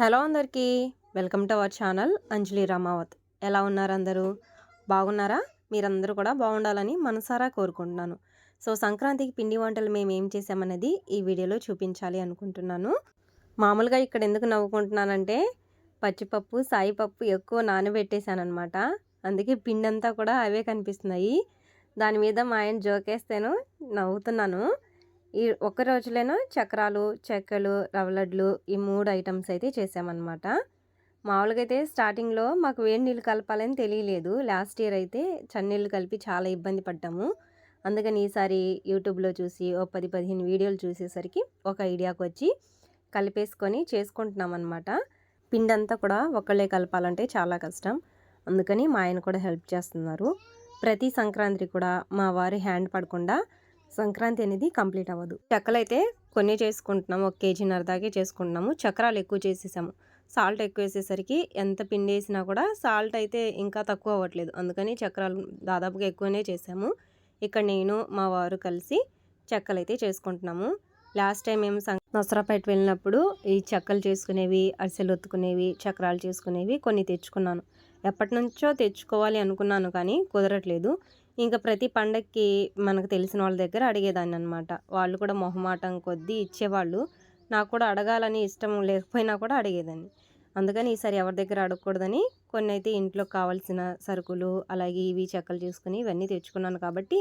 Hello అందరికీ welcome to our channel Anjali Ramavath. ఎలా ఉన్నారు అందరూ బాగున్నారా? మీరందరూ కూడా బాగుండాలని మనసారా కోరుకుంటున్నాను. సో సంక్రాంతికి పిండి వంటలు మేము ఏం చేసామనేది ఈ వీడియోలో చూపించాలి అనుకుంటున్నాను. మామూలుగా ఇక్కడ ఎందుకు నవ్వుకుంటున్నానంటే పచ్చిపప్పు సాయిపప్పు ఎక్కువ నానబెట్టేశానమాట అందుకే పిండి అంతా కూడా అవే కనిపిస్తున్నాయి. దాని మీద మా ఆయన జోకేస్తేను నవ్వుతున్నాను. ఈ ఒక్క రోజులేనో చక్రాలు చెక్కలు రవ్వలడ్లు ఈ మూడు ఐటమ్స్ అయితే చేసామన్నమాట. మామూలుగా అయితే స్టార్టింగ్లో మాకు వేడి నీళ్ళు కలపాలని తెలియలేదు. లాస్ట్ ఇయర్ అయితే చన్నీళ్ళు కలిపి చాలా ఇబ్బంది పడ్డాము. అందుకని ఈసారి యూట్యూబ్లో చూసి ఓ పది పదిహేను వీడియోలు చూసేసరికి ఒక ఐడియాకి వచ్చి కలిపేసుకొని చేసుకుంటున్నాం అనమాట పిండి అంతా కూడా ఒకళ్ళే కలపాలంటే చాలా కష్టం. అందుకని మా ఆయన కూడా హెల్ప్ చేస్తున్నారు. ప్రతి సంక్రాంతి కూడా మా వారి హ్యాండ్ పడకుండా సంక్రాంతి అనేది కంప్లీట్ అవ్వదు. చెక్కలు అయితే కొన్ని చేసుకుంటున్నాము. ఒక కేజీన్నర దాకే చేసుకుంటున్నాము. చక్రాలు ఎక్కువ చేసేసాము. సాల్ట్ ఎక్కువ వేసేసరికి ఎంత పిండి వేసినా కూడా సాల్ట్ అయితే ఇంకా తక్కువ అవ్వట్లేదు. అందుకని చక్రాలు దాదాపుగా ఎక్కువనే చేసాము. ఇక్కడ నేను మా వారు కలిసి చెక్కలు అయితే చేసుకుంటున్నాము. లాస్ట్ టైం మేము సం నసరాపేట వెళ్ళినప్పుడు ఈ చెక్కలు చేసుకునేవి అరిసెలు ఒత్తుకునేవి చక్రాలు చేసుకునేవి కొన్ని తెచ్చుకున్నాను. ఎప్పటి నుంచో తెచ్చుకోవాలి అనుకున్నాను కానీ కుదరట్లేదు. ఇంకా ప్రతి పండక్కి మనకు తెలిసిన వాళ్ళ దగ్గర అడిగేదాన్ని అనమాట వాళ్ళు కూడా మొహమాటం కొద్దీ ఇచ్చేవాళ్ళు. నాకు కూడా అడగాలని ఇష్టం లేకపోయినా కూడా అడిగేదాన్ని. అందుకని ఈసారి ఎవరి దగ్గర అడగకూడదని కొన్ని అయితే ఇంట్లో కావాల్సిన సరుకులు అలాగే ఇవి చెక్కలు చేసుకుని ఇవన్నీ తెచ్చుకున్నాను కాబట్టి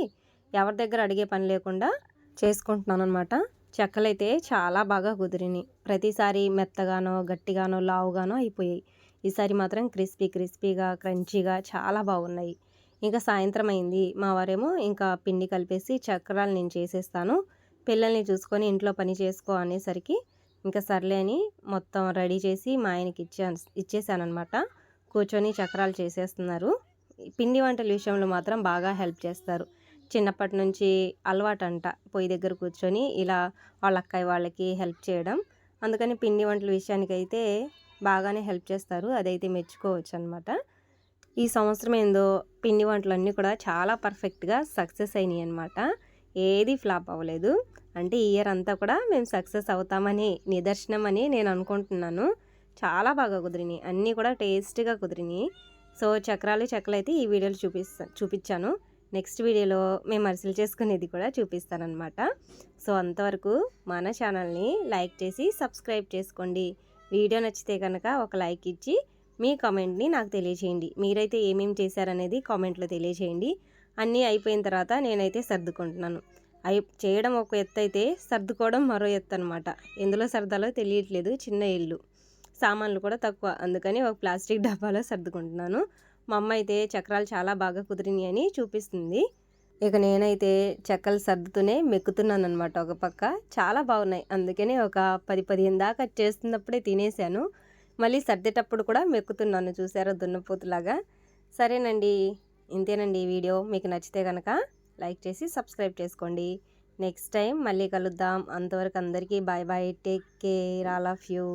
ఎవరి దగ్గర అడిగే పని లేకుండా చేసుకుంటున్నాను అనమాట చెక్కలైతే చాలా బాగా కుదిరినాయి. ప్రతిసారి మెత్తగానో గట్టిగానో లావుగానో అయిపోయాయి. ఈసారి మాత్రం క్రిస్పీ క్రిస్పీగా క్రంచీగా చాలా బాగున్నాయి. ఇంకా సాయంత్రం అయింది మా వారేమో ఇంకా పిండి కలిపేసి చక్రాలు నేను చేసేస్తాను. పిల్లల్ని చూసుకొని ఇంట్లో పని చేసుకో అనేసరికి ఇంకా సర్లే అని మొత్తం రెడీ చేసి మా ఆయనకి ఇచ్చా ఇచ్చేసానమాట కూర్చొని చక్రాలు చేసేస్తున్నారు. పిండి వంటల విషయంలో మాత్రం బాగా హెల్ప్ చేస్తారు. చిన్నప్పటి నుంచి అలవాటు అంట పొయ్యి దగ్గర కూర్చొని ఇలా వాళ్ళ అక్కయ్య వాళ్ళకి హెల్ప్ చేయడం. అందుకని పిండి వంటల విషయానికైతే బాగానే హెల్ప్ చేస్తారు. అదైతే మెచ్చుకోవచ్చు అనమాట ఈ సంవత్సరం ఏందో పిండి వంటలన్నీ కూడా చాలా పర్ఫెక్ట్గా సక్సెస్ అయినాయి అనమాట ఏది ఫ్లాప్ అవ్వలేదు. అంటే ఈ ఇయర్ అంతా కూడా మేము సక్సెస్ అవుతామని నిదర్శనం అని నేను అనుకుంటున్నాను. చాలా బాగా కుదిరినాయి. అన్నీ కూడా టేస్ట్గా కుదిరినాయి. సో చక్రాలు చెక్కలు అయితే ఈ వీడియోలో చూపిస్తా చూపించాను. నెక్స్ట్ వీడియోలో మేము అరిసెలు చేసుకునేది కూడా చూపిస్తానమాట సో అంతవరకు మన ఛానల్ని లైక్ చేసి సబ్స్క్రైబ్ చేసుకోండి. వీడియో నచ్చితే కనుక ఒక లైక్ ఇచ్చి మీ కామెంట్ని నాకు తెలియచేయండి. మీరైతే ఏమేమి చేశారనేది కామెంట్లో తెలియచేయండి. అన్నీ అయిపోయిన తర్వాత నేనైతే సర్దుకుంటున్నాను. అయి చేయడం ఒక ఎత్తు అయితే సర్దుకోవడం మరో ఎత్తు అనమాట ఎందులో సర్దాలో తెలియట్లేదు చిన్న ఇల్లు. సామాన్లు కూడా తక్కువ. అందుకని ఒక ప్లాస్టిక్ డబ్బాలో సర్దుకుంటున్నాను. మా అమ్మ అయితే చక్రాలు చాలా బాగా కుదిరినాయి అని చూపిస్తుంది. ఇక నేనైతే చెక్కలు సర్దుతూనే మెక్కుతున్నాను అనమాట ఒక పక్క. చాలా బాగున్నాయి. అందుకనే ఒక పది పదిహేను దాకా చేస్తున్నప్పుడే తినేసాను మళ్ళీ సర్దేటప్పుడు కూడా మెక్కుతున్నాను చూసారా దున్నపోతులాగా. సరేనండి ఇంతేనండి ఈ వీడియో. మీకు నచ్చితే కనుక లైక్ చేసి సబ్స్క్రైబ్ చేసుకోండి. నెక్స్ట్ టైం మళ్ళీ కలుద్దాం. అంతవరకు అందరికీ bye bye. Take care all of you.